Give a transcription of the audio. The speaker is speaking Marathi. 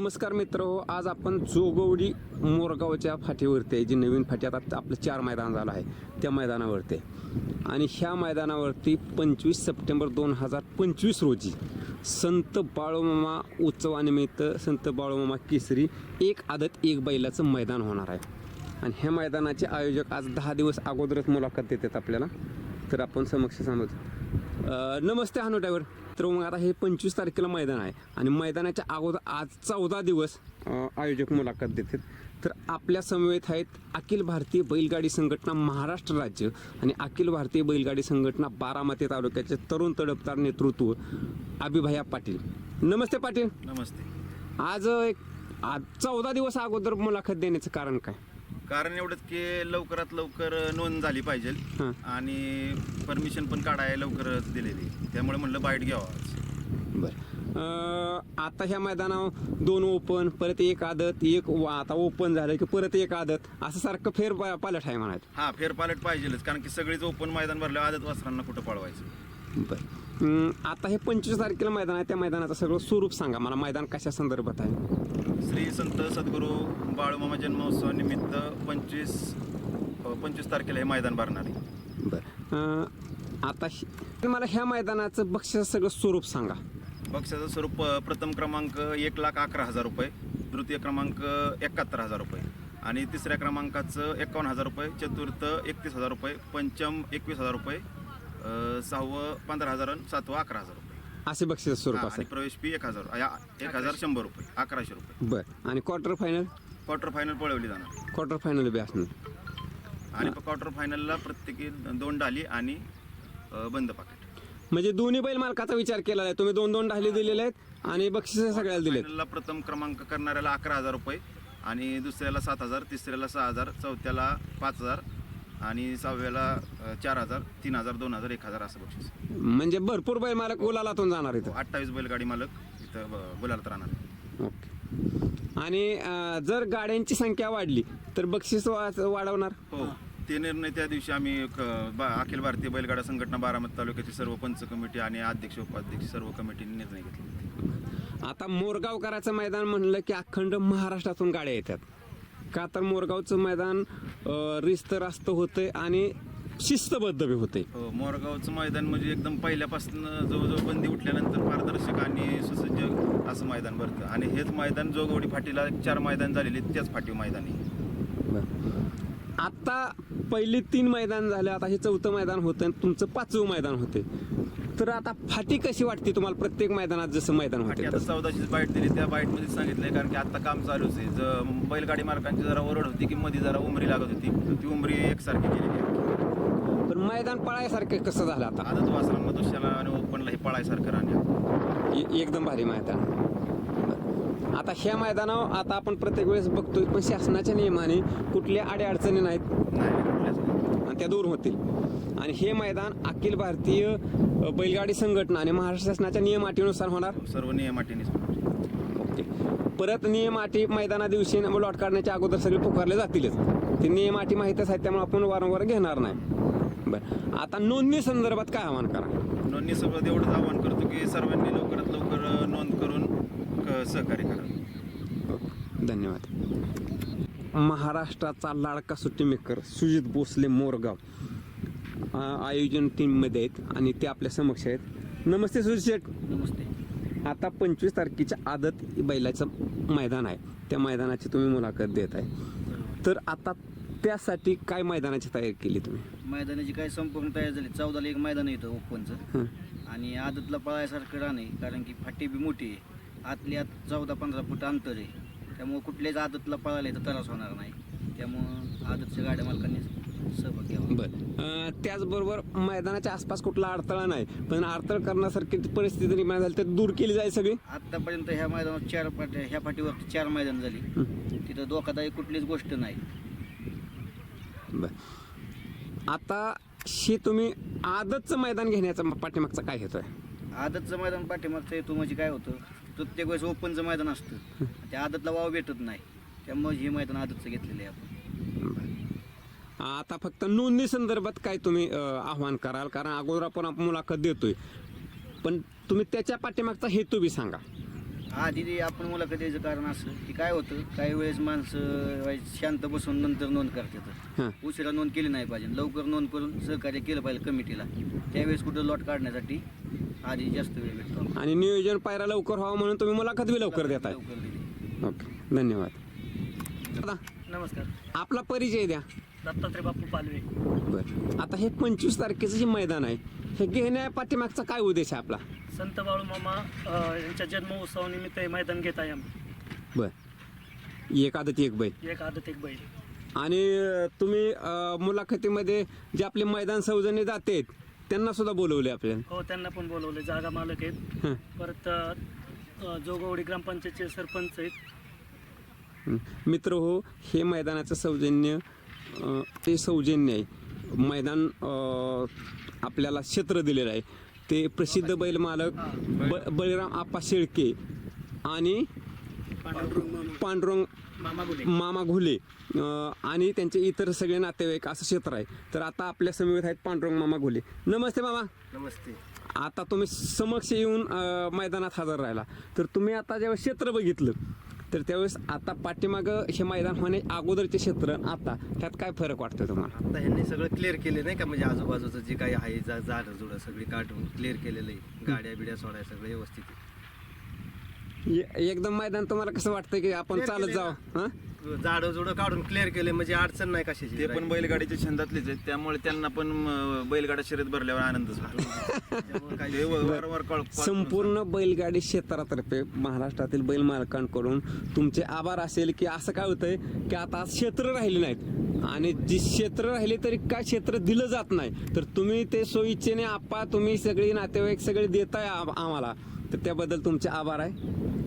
नमस्कार मित्र आज आपण जोगवडी मोरगावच्या फाटीवरती आहे जी नवीन फाटी आता आपलं चार मैदान झालं आहे त्या मैदानावरती आहे. आणि ह्या मैदानावरती पंचवीस सप्टेंबर दोन हजार पंचवीस रोजी संत बाळूमामा उत्सवानिमित्त संत बाळूमामा केसरी एक आदत एक बैलाचं मैदान होणार आहे. आणि ह्या मैदानाचे आयोजक आज दहा दिवस अगोदरच मुलाखत देतात आपल्याला. तर आपण समक्ष सांगतो नमस्ते हानू ड्रायव्हर तर मग आता हे पंचवीस तारखेला मैदान आहे. आणि मैदानाच्या अगोदर आज चौदा दिवस आयोजक मुलाखत देतात तर आपल्या समवेत आहेत अखिल भारतीय बैलगाडी संघटना महाराष्ट्र राज्य आणि अखिल भारतीय बैलगाडी संघटना बारामती तालुक्याचे तरुण तडपदार नेतृत्व अभिभया पाटील. नमस्ते पाटील. नमस्ते. आज एक आज चौदा दिवस अगोदर मुलाखत देण्याचं कारण काय? कारण एवढंच की लवकरात लवकर नोंद झाली पाहिजे. हां. आणि परमिशन पण काढायला लवकरच दिलेली. त्यामुळे म्हणलं बाईट घ्यावा. आज. बरं आता ह्या मैदानावर दोन ओपन परत एक आदत एक वा- आता ओपन झालं की परत एक आदत. असं सारखं फेर पा- पालट आहे म्हणायचं. हा फेरपालट पाहिजेलच. कारण की सगळीच ओपन मैदान भरलं आदत वासरांना कुठं पळवायचं? बरं. आता हे पंचवीस तारखेला मैदान आहे त्या मैदानाचं सगळं स्वरूप सांगा मला. मैदान कशा संदर्भात आहे? श्री संत सद्गुरू बाळूमामा जन्मोत्सव निमित्त पंचवीस पंचवीस तारखेला हे मैदान भरणार आहे. बरं. अं, आता हि- मला ह्या मैदानाचं बक्षीस सगळं स्वरूप सांगा. बक्षाचं स्वरूप अ, प्रथम क्रमांक एक लाख अकरा हजार रुपये द्वितीय क्रमांक एकाहत्तर हजार रुपये आणि तिसऱ्या क्रमांकाचं एकावन्न हजार रुपये चतुर्थ एकतीस हजार रुपये पंचम एकवीस हजार रुपये अ, सहावं पंधरा हजार आणि सातवं अकरा हजार रुपये. असे बक्षीस स्वरूप हा, असेल आणि प्रवेश फी एक हजार या एक हजार शंभर रुपये अकराशे रुपये. बरं आणि क्वार्टर फायनल क्वार्टर फायनल पळवली जाणार. क्वार्टर फायनल बी असणार. आणि क्वार्टर फायनलला प्रत्येकी दोन डाली आणि अ, बंद पाकिट म्हणजे दोन्ही बैल मालकाचा विचार केलेला आहे. तुम्ही दोन दोन ढाली दिलेले आहेत आणि बक्षीस सगळ्याला दिलेत. फायनलला प्रथम क्रमांक करणाऱ्याला अकरा हजार रुपये आणि दुसऱ्याला सात हजार तिसऱ्याला सहा हजार चौथ्याला पाच हजार आणि सहाव्याला अ, चार हजार तीन हजार दोन हजार एक हजार असं बक्षीस. म्हणजे भरपूर बैल मालक गुलालातून जाणार इथं. अठ्ठावीस बैलगाडी मालक इथं ब- गुलालात राहणार. ओके. आणि अं, जर गाड्यांची संख्या वाढली तर बक्षीस वा- वाढवणार? हो. ते निर्णय त्या दिवशी आम्ही क- बा- अखिल भारतीय बैलगाडा संघटना बारामती तालुक्याची सर्व पंच कमिटी आणि अध्यक्ष उपाध्यक्ष सर्व कमिटीने निर्णय घेतले. आता मोरगावकराचं मैदान म्हणलं की अखंड महाराष्ट्रातून गाड्या येतात. का तर मोरगावचं मैदान रिस्त रास्त होतंय आणि शिस्तबद्ध बी होते. हो मोरगावचं मैदान म्हणजे एकदम पहिल्यापासून जवळजवळ बंदी उठल्यानंतर पारदर्शक आणि सुसज्ज असं मैदान भरतं आणि हेच मैदान जोगवडी फाटीला चार मैदान झालेले त्याच फाटी मैदानी आता पहिली तीन मैदान झाले आता हे चौथं मैदान होतं आणि तुमचं पाचवं मैदान होते. तर आता फाटी कशी वाटते तुम्हाला प्रत्येक मैदानात जसं मैदान फाटी होते आता चौदाशीच बाईट दिली त्या बाईटमध्ये सांगितलंय कारण की आता काम चालूच आहे ज- बैलगाडी मालकांची जरा ओरड होती की मध्ये जरा उमरी लागत होती ती उमरी एकसारखी केलेली आहे. पण मैदान पळायसारखं कसं झालं आता? आदत वासरांना दुसऱ्याला आणि ओपनला हे पळायसारखं राहणार. ए- एकदम भारी मैदान. बरं. आता ह्या मैदानावर आता आपण प्रत्येक वेळेस बघतोय पण शासनाच्या नियमाने कुठल्या अडीअडचणी नाहीत. नाही कुठल्याच नाही. आणि त्या दूर होतील. आणि हे मैदान अखिल भारतीय बैलगाडी संघटना आणि महाराष्ट्र शासनाच्या नियम अटीनुसार होणार? सर्व नियम. ओके. परत नियम अटी मैदाना दिवशी लॉट काढण्याच्या अगोदर सगळे पुकारले जातीलच. ते नियम अटी माहीतच आहेत त्यामुळे आपण वारंवार घेणार नाही. बरं. आता नोंदणी संदर्भात काय आव्हान करा? नोंदणी सोबत एवढंच आवाहन करतो की सर्वांनी लवकरात लवकर नोंद करून सहकार्य करावं धन्यवाद. महाराष्ट्राचा लाडका सुट्टी मेकर सुजित भोसले मोरगाव. आयोजन टीममध्ये आहेत आणि ते आपल्या समक्ष आहेत. नमस्ते शेठ. नमस्ते. आता पंचवीस तारखेच्या आदत बैलाचं मैदान आहे. त्या मैदानाची तुम्ही मुलाखत देत आहे तर आता त्यासाठी काय मैदानाची तयारी केली तुम्ही? मैदानाची काय संपूर्ण तयार झाली. चौदाला एक मैदान येतं ओपनचं. आणि आदतला पळायसारखं राहणं कारण की फाटी बी मोठी आहे. आतली आत चौदा पंधरा फूट अंतर आहे. त्यामुळं कुठल्याच आदतला पळायला तर त्रास होणार नाही. त्यामुळं आदतच्या गाड्या मालकांनी सहभाग घ्यावा बरं. अं, त्याचबरोबर मैदानाच्या आसपास कुठला अडथळा नाही पण अडथळ करण्यासारखी परिस्थिती निर्माण झाली तर दूर केली जाईल सगळी? आत्तापर्यंत ह्या मैदानात चार फाट्या ह्या फाटीवरती चार मैदान झाली. तिथं धोकादायक कुठलीच गोष्ट नाही. बरं. आता हे तुम्ही आदतचं मैदान घेण्याचा पाठीमागचा काय घेतोय आदतचं मैदान पाठीमागचं येतो म्हणजे काय होतं? प्रत्येक वेळेस ओपनचं मैदान असतं. त्या आदतला वाव भेटत नाही. त्यामुळे हे मैदान आदतचं घेतलेलं आहे आपण. आता फक्त नोंदणी संदर्भात काय तुम्ही आव्हान कराल? कारण अगोदर आपण मुलाखत देतोय. पण तुम्ही त्याच्या पाठीमागचा हेतू बी सांगा. आधी आपण मुलाखत द्यायचं कारण असं की काय होतं काही वेळेस माणसं शांत बसून नंतर नोंद करतात. हां. उशिरा नोंद केली नाही पाहिजे. लवकर नोंद करून सहकार्य केलं पाहिजे कमिटीला. त्यावेळेस कुठं लॉट काढण्यासाठी आधी जास्त वेळ भेटतो आणि नियोजन पायरा लवकर व्हावं म्हणून तुम्ही मुलाखत बी लवकर देताय. दिली ओके. धन्यवाद. नमस्कार. आपला परिचय द्या. दत्तात्रय बापू पालवे. बर. आता हे पंचवीस तारखेचं जे मैदान आहे हे घेण्या पाठीमागचा काय उद्देश आहे आपला? संत बाळूमामा अ, यांच्या जन्मोत्सवानिमित्त हे मैदान घेत आहे आम्ही. बर. एक आदत एक बैल. एक आदत एक बैल. आणि अं, तुम्ही अं, मुलाखतीमध्ये जे आपले मैदान सौजन्य जाते त्यांना सुद्धा बोलवले आपल्याला? हो त्यांना पण बोलवले. जागा मालक आहेत. हं. परत अ, जोगवडी ग्रामपंचायतचे सरपंच आहेत. मित्र हो हे मैदानाचं सौजन्य ते सौजन्य आहे. मैदान आपल्याला क्षेत्र दिलेलं आहे. ते प्रसिद्ध बैल मालक ब बळीराम आप्पा शेळके आणि पांडुरंग मामा घुले आणि त्यांचे इतर सगळे नातेवाईक असं क्षेत्र आहे. तर आता आपल्या समीर आहेत पांडुरंग मामा घुले. नमस्ते मामा. नमस्ते. आता तुम्ही समक्ष येऊन मैदानात हजर राहिला. तर तुम्ही आता जेव्हा क्षेत्र बघितलं तर त्यावेळेस आता पाठीमागं हे मैदान होणे अगोदरचे क्षेत्र आणि आता त्यात काय फरक वाटतो तुम्हाला? आता ह्यांनी सगळं क्लिअर केले नाही का? म्हणजे आजूबाजूचं जे काही आहे जा झाडं जुडं सगळी काढून क्लिअर केलेलं आहे. गाड्या बिड्या सोडाय सगळं व्यवस्थित आहे. एकदम मैदान तुम्हाला कसं वाटतंय की आपण चालत जावं हां? झाडं जुडं काढून क्लिअर केले म्हणजे अडचण नाही कशाची. ते पण बैलगाडीच्या छंदातलेच आहेत त्यामुळे त्यांना पण अं, बैलगाडा शर्यत भरल्यावर आनंदच होतो. त्यामुळे काही ते वारंवार कॉल कॉल- संपूर्ण बैलगाडी क्षेत्रातर्फे महाराष्ट्रातील बैल मालकांकडून तुमचे आभार असेल की असं काय होतंय की आता क्षेत्र राहिले नाहीत. आणि जी क्षेत्र राहिले तरी काय क्षेत्र दिलं जात नाही. तर तुम्ही ते सोयीच्छेने आपा तुम्ही सगळी नातेवाईक सगळे देताय आम- आम्हाला. तर त्याबद्दल तुमचे आभार आहे.